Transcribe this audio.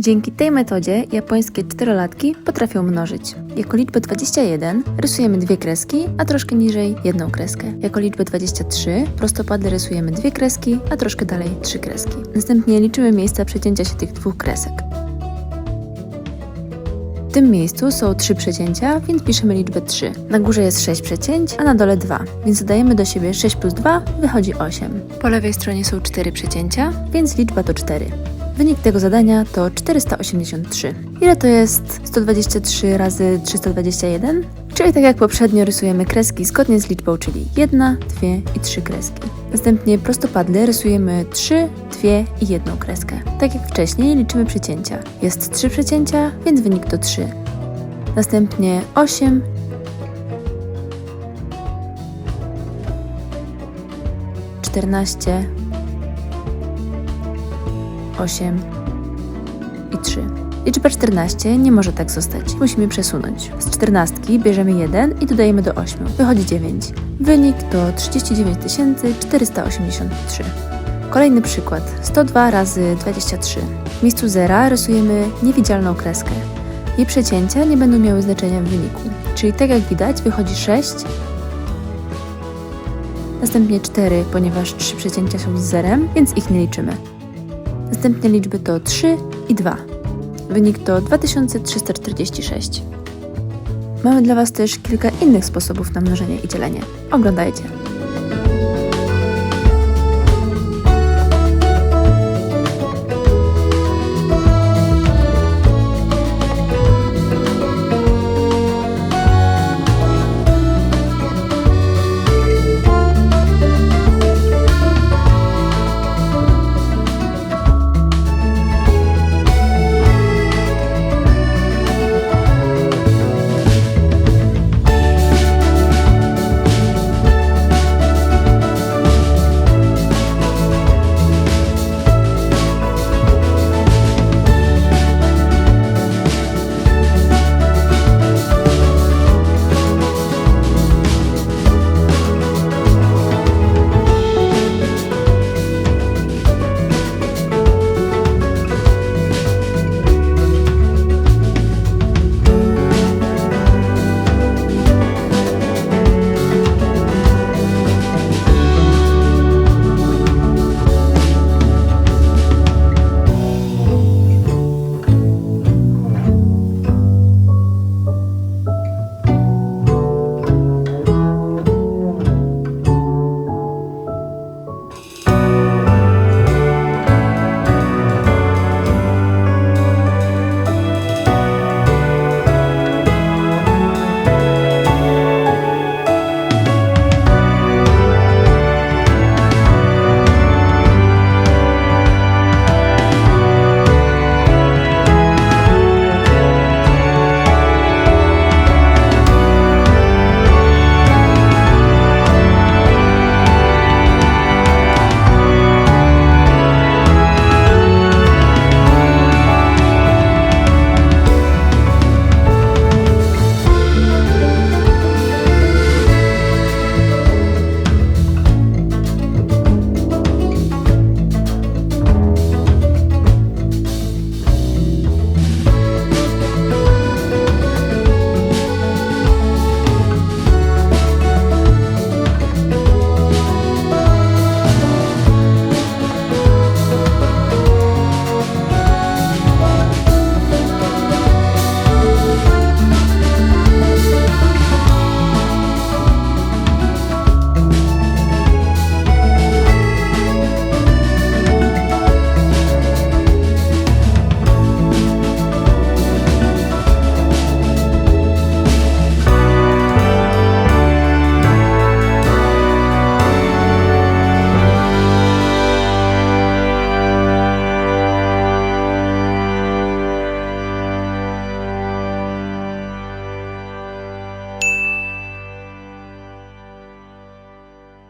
Dzięki tej metodzie japońskie czterolatki potrafią mnożyć. Jako liczbę 21 rysujemy dwie kreski, a troszkę niżej jedną kreskę. Jako liczbę 23 prostopadle rysujemy dwie kreski, a troszkę dalej trzy kreski. Następnie liczymy miejsca przecięcia się tych dwóch kresek. W tym miejscu są trzy przecięcia, więc piszemy liczbę 3. Na górze jest 6 przecięć, a na dole 2, więc dodajemy do siebie 6 plus 2, wychodzi 8. Po lewej stronie są 4 przecięcia, więc liczba to 4. Wynik tego zadania to 483. Ile to jest 123 razy 321? Czyli tak jak poprzednio rysujemy kreski zgodnie z liczbą, czyli 1, 2 i 3 kreski. Następnie prostopadle rysujemy 3, 2 i 1 kreskę. Tak jak wcześniej liczymy przecięcia. Jest 3 przecięcia, więc wynik to 3. Następnie 8, 14, 8 i 3. Liczba 14 nie może tak zostać. Musimy przesunąć. Z 14 bierzemy 1 i dodajemy do 8. Wychodzi 9. Wynik to 39 483. Kolejny przykład. 102 razy 23. W miejscu zera rysujemy niewidzialną kreskę. Jej przecięcia nie będą miały znaczenia w wyniku. Czyli tak jak widać wychodzi 6, następnie 4, ponieważ 3 przecięcia są z zerem, więc ich nie liczymy. Następne liczby to 3 i 2. Wynik to 2346. Mamy dla Was też kilka innych sposobów na mnożenie i dzielenie. Oglądajcie.